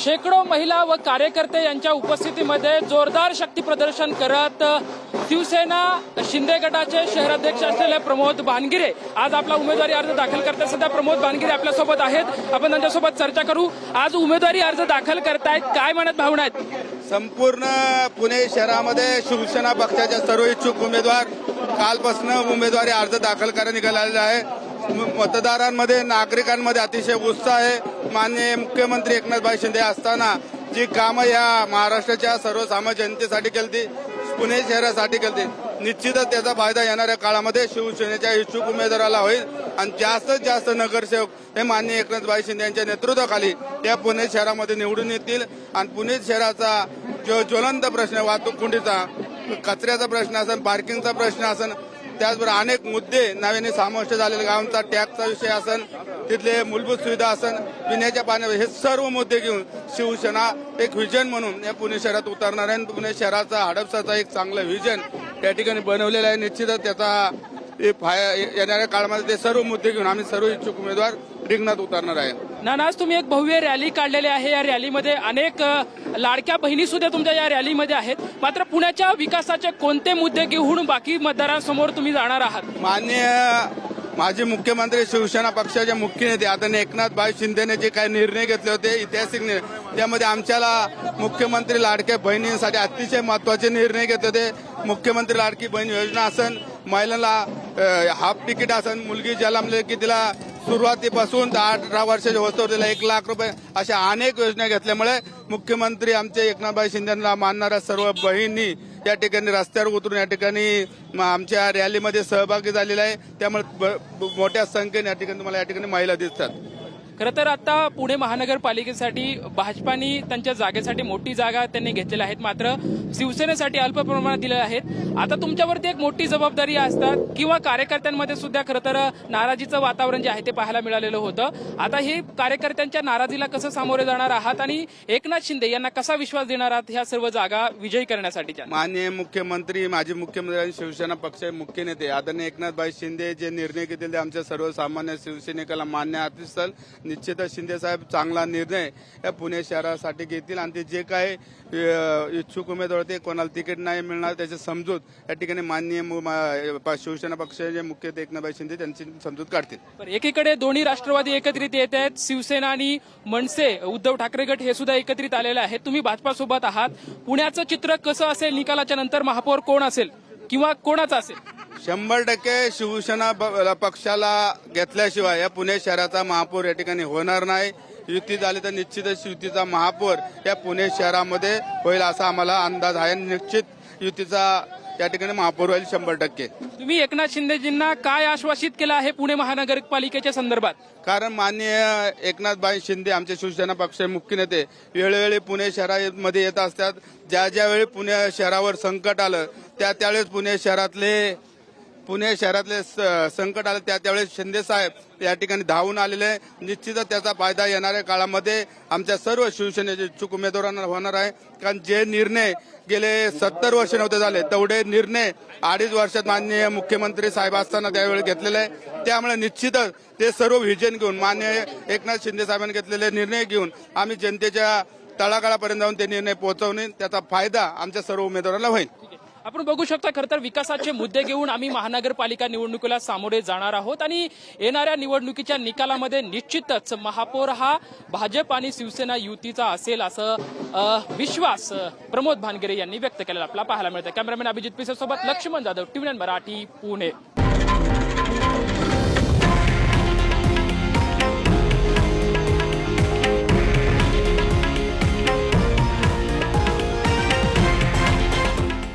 शेकडो महिला व कार्यकर्ते यांच्या उपस्थितीमध्ये जोरदार शक्ती प्रदर्शन करत शिवसेना शिंदे गटाचे शहराध्यक्ष असलेले प्रमोद भानगिरे. आज आपला उमेदवारी अर्ज दाखल करतात सध्या प्रमोद भानगिरे आपल्यासोबत आहेत. आपण त्यांच्यासोबत चर्चा करू. आज उमेदवारी अर्ज दाखल करतायत. काय म्हणत भावना आहेत? संपूर्ण पुणे शहरामध्ये शिवसेना पक्षाच्या सर्व इच्छुक उमेदवार कालपासून उमेदवारी अर्ज दाखल करायला निघालेला आहे मतदारांमध्ये नागरिकांमध्ये अतिशय उत्साह आहे. माननीय मुख्यमंत्री एकनाथभाई शिंदे असताना जी कामं या महाराष्ट्राच्या सर्वसामान्य जनतेसाठी केली पुणे शहरासाठी केली निश्चितच त्याचा फायदा येणाऱ्या काळामध्ये शिवसेनेच्या इच्छुक उमेदवाराला होईल. आणि जास्तीत जास्त नगरसेवक हे माननीय एकनाथभाई शिंदे यांच्या नेतृत्वाखाली या पुणे शहरामध्ये निवडून येतील. आणि पुणे शहराचा जो ज्वलंत प्रश्न वाहतूक कुंडीचा कचऱ्याचा प्रश्न असेल पार्किंगचा प्रश्न असेल त्याचबरोबर अनेक मुद्दे नव्याने समाविष्ट झालेले गावांचा टॅक्सचा विषय असन तिथले मूलभूत सुविधा असन पिण्याच्या पाण्यावर हे सर्व मुद्दे घेऊन शिवसेना एक व्हिजन म्हणून या पुणे शहरात उतरणार आहे. आणि पुणे शहराचा हडपसाचा एक चांगलं व्हिजन त्या ठिकाणी बनवलेलं आहे. निश्चितच त्याचा फाय येणाऱ्या काळामध्ये ते सर्व मुद्दे घेऊन आम्ही सर्व इच्छुक उमेदवार रिंगणात उतरणार आहे नाना आज तुम्ही एक भव्य रॅली काढलेली आहे. या रॅलीमध्ये अनेक लाडक्या बहिणी सुद्धा तुमच्या या रॅलीमध्ये आहेत. मात्र पुण्याच्या विकासाचे कोणते मुद्दे घेऊन बाकी मतदारांसमोर तुम्ही जाणार आहात? माननीय माजी मुख्यमंत्री शिवसेना पक्षाचे मुख्य नेते आदरणीय एकनाथ भाई शिंदेने जे काही निर्णय घेतले होते ऐतिहासिक निर्णय त्यामध्ये आमच्याला मुख्यमंत्री लाडक्या बहिणींसाठी अतिशय महत्त्वाचे निर्णय घेतले होते. मुख्यमंत्री लाडकी बहीण योजना असन महिलांना हाफ तिकीट असन मुलगी जन्मले की तिला सुरुवातीपासून दहा अठरा वर्षाच्या वस्तूला एक लाख रुपये अशा अनेक योजना घेतल्यामुळे मुख्यमंत्री आमचे एकनाथभाई शिंदेला मानणाऱ्या सर्व बहिणी या ठिकाणी रस्त्यावर उतरून या ठिकाणी म- आमच्या रॅलीमध्ये सहभागी झालेला आहे. त्यामुळे ब- मोठ्या संख्येने या ठिकाणी तुम्हाला या ठिकाणी महिला दिसतात. खरं तर आता पुणे महानगरपालिकेसाठी भाजपाने त्यांच्या जागेसाठी मोठी जागा त्यांनी घेतलेल्या आहेत. मात्र शिवसेनेसाठी अल्प प्रमाणात दिलेल्या आहेत. आता तुमच्यावरती एक मोठी जबाबदारी असतात किंवा कार्यकर्त्यांमध्ये सुद्धा खरं तर नाराजीचं वातावरण जे आहे ते पाहायला मिळालेलं होतं. आता हे कार्यकर्त्यांच्या नाराजीला कसं सामोरे जाणार आहात आणि एकनाथ शिंदे यांना कसा विश्वास देणार आहात ह्या सर्व जागा विजयी करण्यासाठीच्या? माननीय मुख्यमंत्री माजी मुख्यमंत्री आणि शिवसेना पक्षाचे मुख्य नेते. आदरणीय एकनाथभाई शिंदे जे निर्णय घेतील ते आमच्या सर्वसामान्य शिवसैनिकाला मान्य असतील निश्चितच शिंदेसाहेब चांगला निर्णय या पुणे शहरासाठी घेतील आणि ते जे काय इच्छुक उमेदवार ते कोणाला तिकीट नाही मिळणार त्याची समजूत या ठिकाणी माननीय मु- शिवसेना पक्षाचे मुख्य नेते एकनाथभाई शिंदे त्यांची समजूत काढतील. एकीकडे दोन्ही राष्ट्रवादी एकत्रित येत आहेत शिवसेना आणि मनसे उद्धव ठाकरे गट हे सुद्धा एकत्रित आलेले आहेत. तुम्ही भाजपासोबत आहात. पुण्याचं चित्र कसं असेल निकालाच्या नंतर? महापौर कोण असेल? किंवा कोणाचं असेल? शंभर टक्के शिवसेना पक्षाला घेतल्याशिवाय या पुणे शहराचा महापौर या ठिकाणी होणार नाही. युती झाली तर निश्चितच युतीचा महापौर या पुणे शहरामध्ये होईल असा आम्हाला अंदाज आहे. निश्चित युतीचा या ठिकाणी महापौर होईल शंभर टक्के. तुम्ही एकनाथ शिंदेजींना काय आश्वासित केलं आहे पुणे महानगरपालिकेच्या संदर्भात? कारण माननीय एकनाथभाई शिंदे आमचे शिवसेना पक्ष मुख्य नेते वेळोवेळी पुणे शहरामध्ये येत असतात. ज्या ज्या वेळी पुणे शहरावर संकट आलं त्या त्यावेळेस पुणे शहरातले पुणे शहरातले स- संकट आलं त्या त्यावेळेस शिंदे साहेब या ठिकाणी धावून आलेले आहे. निश्चितच त्याचा फायदा येणाऱ्या काळामध्ये आमच्या सर्व शिवसेनेचे इच्छुक उमेदवारांना होणार आहे. कारण जे निर्णय गेले सत्तर वर्ष नव्हते झाले तेवढे निर्णय अडीच वर्षात माननीय मुख्यमंत्री साहेब असताना त्यावेळी घेतलेले आहे. त्यामुळे निश्चितच ते सर्व व्हिजन घेऊन माननीय एकनाथ शिंदे साहेबांनी घेतलेले निर्णय घेऊन आम्ही जनतेच्या तळागाळापर्यंत जाऊन ते निर्णय पोहोचवणे त्याचा फायदा आमच्या सर्व उमेदवारांना होईल. आपण बघू शकता खरं तर विकासाचे मुद्दे घेऊन आम्ही महानगरपालिका निवडणुकीला सामोरे जाणार आहोत आणि येणाऱ्या निवडणुकीच्या निकालामध्ये निश्चितच महापौर हा भाजप आणि शिवसेना युतीचा असेल असं विश्वास प्रमोद भानगिरे यांनी व्यक्त केलेला आपला पाहायला मिळतं कॅमेरामॅन अभिजित पिसे सोबत लक्ष्मण जाधव टीव्ही मराठी पुणे.